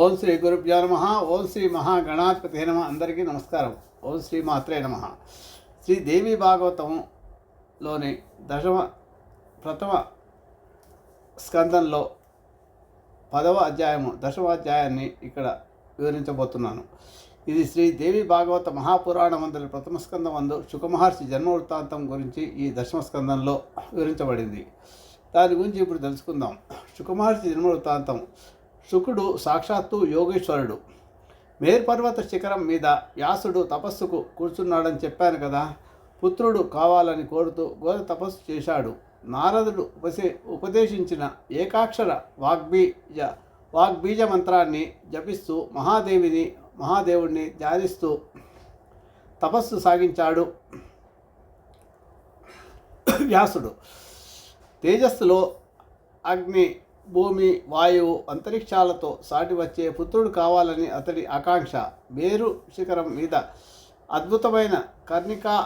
ఓం శ్రీ గురుభ్యో నమ. ఓం శ్రీ మహాగణాధిపతి నమ. అందరికీ నమస్కారం. ఓం శ్రీ మాత్రే నమ. శ్రీ దేవి భాగవతంలోని దశమ ప్రథమ స్కందంలో పదవ అధ్యాయము దశమ అధ్యాయాన్ని ఇక్కడ వివరించబోతున్నాను. ఇది శ్రీ దేవి భాగవత మహాపురాణమందుల ప్రథమ స్కందం అందు శుకమహర్షి జన్మ వృత్తాంతం గురించి ఈ దశమ స్కందంలో వివరించబడింది. దాని గురించి ఇప్పుడు తెలుసుకుందాం. శుకమహర్షి జన్మ వృత్తాంతం శుకుడు సాక్షాత్తు యోగేశ్వరుడు. మేర్పర్వత శిఖరం మీద వ్యాసుడు తపస్సుకు కూర్చున్నాడని చెప్పాను కదా పుత్రుడు కావాలని కోరుతూ ఘోర తపస్సు చేశాడు. నారదుడు ఉపసే ఉపదేశించిన ఏకాక్షర వాగ్బీజ వాగ్బీజ మంత్రాన్ని జపిస్తూ మహాదేవిని మహాదేవుణ్ణి ధ్యానిస్తూ తపస్సు సాగించాడు వ్యాసుడు. తేజస్సులో అగ్ని భూమి వాయువు అంతరిక్షాలతో సాటి వచ్చే పుత్రుడు కావాలని అతడి ఆకాంక్ష. మేరు శిఖరం మీద అద్భుతమైన కర్ణికార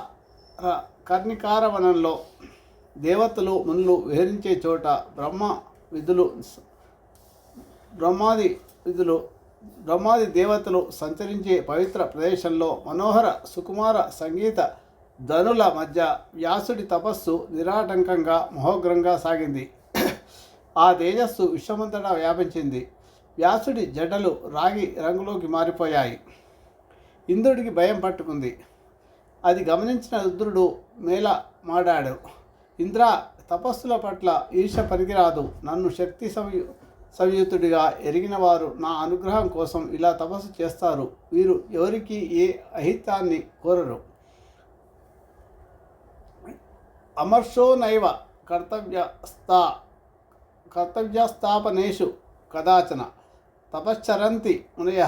కర్ణికారవనంలో దేవతలు మునులు విహరించే చోట బ్రహ్మ విధులు బ్రహ్మాది విధులు బ్రహ్మాది దేవతలు సంచరించే పవిత్ర ప్రదేశంలో మనోహర సుకుమార సంగీత ధనుల మధ్య వ్యాసుడి తపస్సు నిరాటంకంగా మహోగ్రంగా సాగింది. ఆ తేజస్సు విశ్వమంతటా వ్యాపించింది. వ్యాసుడి జడలు రాగి రంగులోకి మారిపోయాయి. ఇంద్రుడికి భయం పట్టుకుంది. అది గమనించిన రుద్రుడు మేళ మాడాడు. ఇంద్ర తపస్సుల పట్ల ఈర్ష పనికిరాదు. నన్ను శక్తి సంయు సంయుతుడిగా ఎరిగిన వారు నా అనుగ్రహం కోసం ఇలా తపస్సు చేస్తారు. వీరు ఎవరికి ఏ అహితాన్ని కోరరు. అమర్షో నైవ కర్తవ్యస్థ కర్తవ్యస్థాపనేషు కదాచన తపశ్చరంతి మునయ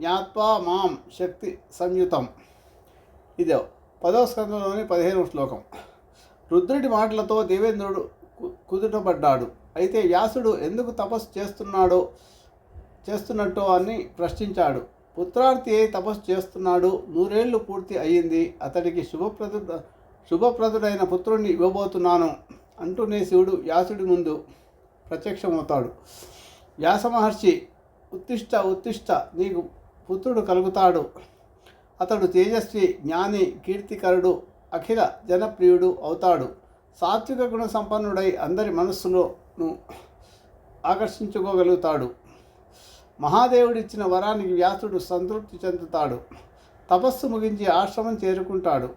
జ్ఞాత్వా మాం శక్తి సంయుతం. ఇదే పదో స్కందంలోని పదిహేను శ్లోకం. రుద్రుడి మాటలతో దేవేంద్రుడు కు- కుదుటపడ్డాడు. అయితే వ్యాసుడు ఎందుకు తపస్సు చేస్తున్నాడో చేస్తున్నట్టో అని ప్రశ్నించాడు. పుత్రార్థి అయి తపస్సు చేస్తున్నాడు? నూరేళ్ళు పూర్తి అయ్యింది. అతడికి శుభప్రదు శుభప్రదుడైన పుత్రుణ్ణి ఇవ్వబోతున్నాను అంటూనే శివుడు వ్యాసుడి ముందు. ప్రత్యక్షమవుతాడు. వ్యాస మహర్షి ఉత్తిష్ట ఉత్తిష్ట నీకు పుత్రుడు కలుగుతాడు. అతడు తేజస్వి జ్ఞాని కీర్తికరుడు అఖిల జనప్రియుడు అవుతాడు. సాత్విక గుణ సంపన్నుడై అందరి మనస్సులోను ఆకర్షించుకోగలుగుతాడు. మహాదేవుడిచ్చిన వరానికి వ్యాసుడు సంతృప్తి చెందుతాడు. తపస్సు ముగించి ఆశ్రమం చేరుకుంటాడు.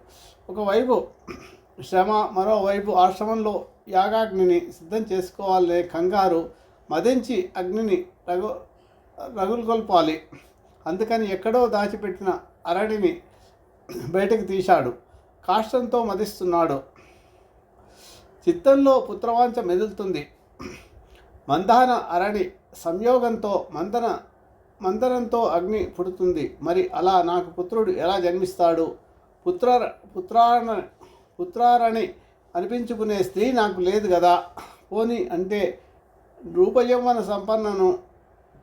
ఒకవైపు శ్రమ మరోవైపు ఆశ్రమంలో యాగాగ్నిని సిద్ధం చేసుకోవాలనే కంగారు మదించి అగ్నిని రగు రగులుకొల్పాలి. అందుకని ఎక్కడో దాచిపెట్టిన అరడిని బయటకు తీశాడు. కాష్టంతో మదిస్తున్నాడు. చిత్తంలో పుత్రవాంఛ మెదులుతుంది. మందాన అరణి సంయోగంతో మందన మందనంతో అగ్ని పుడుతుంది. మరి అలా నాకు పుత్రుడు ఎలా జన్మిస్తాడు? పుత్ర పుత్రాన పుత్రారణి అనిపించుకునే స్త్రీ నాకు లేదు కదా. పోని అంటే రూపయౌవన సంపన్నను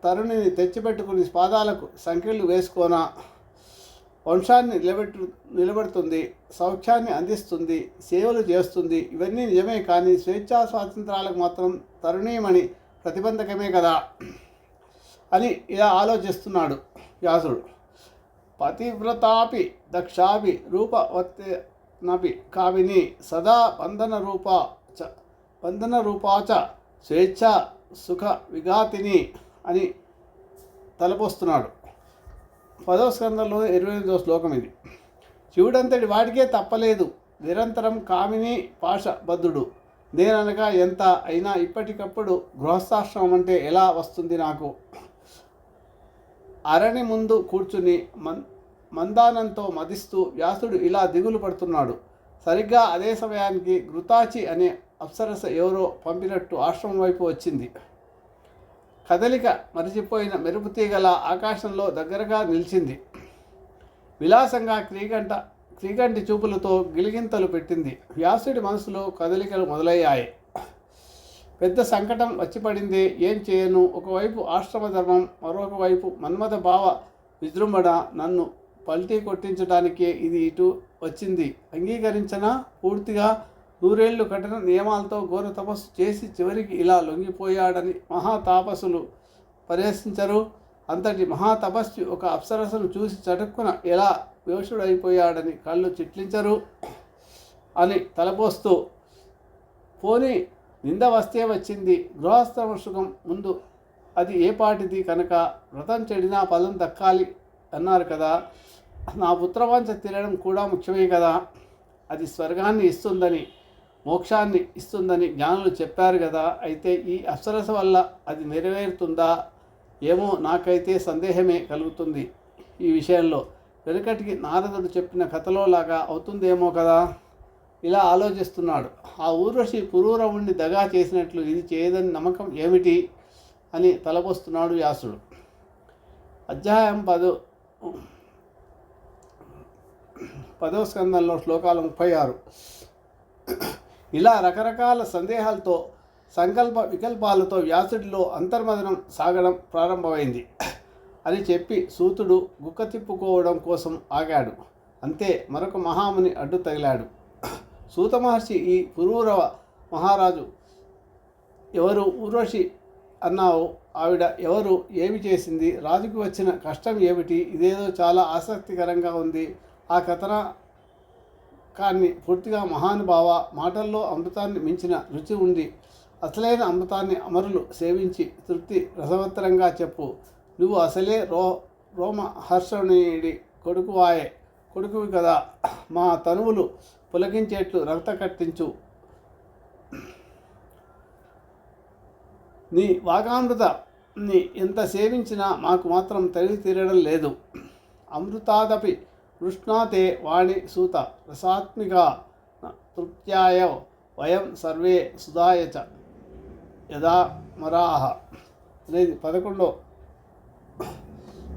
తరుణిని తెచ్చిపెట్టుకుని పాదాలకు సంఖ్యలు వేసుకోనా? వంశాన్ని నిలబెట్టు నిలబెడుతుంది సౌఖ్యాన్ని అందిస్తుంది సేవలు చేస్తుంది. ఇవన్నీ నిజమే కానీ స్వేచ్ఛా స్వాతంత్రాలకు మాత్రం తరుణీయమని ప్రతిబంధకమే కదా అని ఇలా ఆలోచిస్తున్నాడు వ్యాసుడు. పతివ్రతాపి దక్షాపి నపి కావిని సదా బంధన రూప చ బంధన రూపాచ స్వేచ్ఛ సుఖ విఘాతిని అని తలపోస్తున్నాడు. పదవ స్కందంలో ఇరవై ఎనిమిదవ శ్లోకం ఇది. శివుడంతటి వాడికే తప్పలేదు. నిరంతరం కామిని పాశబద్ధుడు నేననగా ఎంత అయినా ఇప్పటికప్పుడు గృహస్థాశ్రమం అంటే ఎలా వస్తుంది నాకు? అరణి ముందు కూర్చుని మన్ మందానంతో మదిస్తూ వ్యాసుడు ఇలా దిగులు పడుతున్నాడు. సరిగ్గా అదే సమయానికి ఘృతాచి అనే అప్సరస ఎవరో పంపినట్టు ఆశ్రమం వైపు వచ్చింది. కదలిక మరిచిపోయిన మెరుపు తీగల ఆకాశంలో దగ్గరగా నిలిచింది. విలాసంగా క్రీగంట క్రీగంటి చూపులతో గిలిగింతలు పెట్టింది. వ్యాసుడి మనసులో కదలికలు మొదలయ్యాయి. పెద్ద సంకటం వచ్చిపడింది. ఏం చేయను? ఒకవైపు ఆశ్రమ ధర్మం మరొక వైపు మన్మథ భావ విజృంభణ నన్ను పల్టీ కొట్టించడానికే ఇది ఇటు వచ్చింది. అంగీకరించిన పూర్తిగా నూరేళ్ళు కఠిన నియమాలతో ఘోర తపస్సు చేసి చివరికి ఇలా లొంగిపోయాడని మహాతాపసులు పరిశించరు. అంతటి మహాతపస్వి ఒక అప్సరసను చూసి చటుక్కున ఎలా వివశుడైపోయాడని కళ్ళు చిట్లించరు అని తలపోస్తూ పోనీ నింద వస్తే వచ్చింది. గృహస్థమ సుఖం ముందు అది ఏ పాటిది కనుక? వ్రతం చెడినా పదం దక్కాలి. అన్నారు కదా నా పుత్రవంచ తీరడం కూడా ముఖ్యమే కదా. అది స్వర్గాన్ని ఇస్తుందని మోక్షాన్ని ఇస్తుందని జ్ఞానులు చెప్పారు కదా. అయితే ఈ అప్సరస వల్ల అది నెరవేరుతుందా? ఏమో నాకైతే సందేహమే కలుగుతుంది ఈ విషయంలో. వెనుకటికి నారదుడు చెప్పిన కథలో లాగా అవుతుందేమో కదా? ఇలా ఆలోచిస్తున్నాడు. ఆ ఊర్వశి పురూరవుణ్ణి దగా చేసినట్లు ఇది చేయదని నమ్మకం ఏమిటి? అని తలపోస్తున్నాడు వ్యాసుడు. అధ్యాయం పదో పదవ స్కందంలో శ్లోకాలు ముప్పై ఆరు. ఇలా రకరకాల సందేహాలతో సంకల్ప వికల్పాలతో వ్యాసుడిలో అంతర్మదనం సాగడం ప్రారంభమైంది. అని చెప్పి సూతుడు గుక్క తిప్పుకోవడం కోసం ఆగాడు. అంతే మరొక మహాముని అడ్డు తగిలాడు. సూత మహర్షి ఈ పురూరవ మహారాజు ఎవరు ఊర్వశి అన్నావు? ఆవిడ ఎవరు ఏమి చేసింది రాజుకు వచ్చిన కష్టం ఏమిటి ఇదేదో చాలా ఆసక్తికరంగా ఉంది. ఆ కథన కానీ పూర్తిగా మహానుభావ మాటల్లో అమృతాన్ని మించిన రుచి ఉంది. అసలైన అమృతాన్ని అమరులు సేవించి తృప్తి రసవత్తరంగా చెప్పు. నువ్వు అసలే రో రోమ హర్షణీయుడి కొడుకువాయే కొడుకువి కదా. మా తనువులు పులకించేట్లు రక్త కట్టించు. నీ వాగామృతాన్ని ఎంత సేవించినా మాకు మాత్రం తరిగి తీరడం లేదు. అమృతాదపి కృష్ణాతే వాణి సూత రసాత్మిక తృప్త్యాయ వయం సర్వే సుధాయ చ. యదా మరాహ. అనేది పదకొండో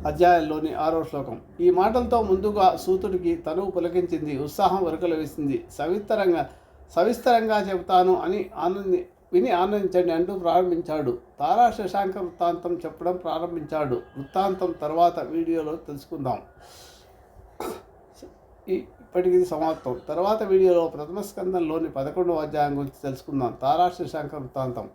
అధ్యాయంలోని ఆరో శ్లోకం. ఈ మాటలతో ముందుగా సూతుడికి తనువు పులకించింది ఉత్సాహం వరకలు వేసింది సవిస్తరంగా సవిస్తరంగా చెబుతాను అని ఆనంది విని ఆనందించండి అంటూ ప్రారంభించాడు. తారా శశాంక వృత్తాంతం చెప్పడం ప్రారంభించాడు. వృత్తాంతం తర్వాత వీడియోలో తెలుసుకుందాం. ఇప్పటికి సమాప్తం. తర్వాత వీడియోలో ప్రథమ స్కందంలోని పదకొండవ అధ్యాయం గురించి తెలుసుకుందాం. తారా శశాంక వృత్తాంతం.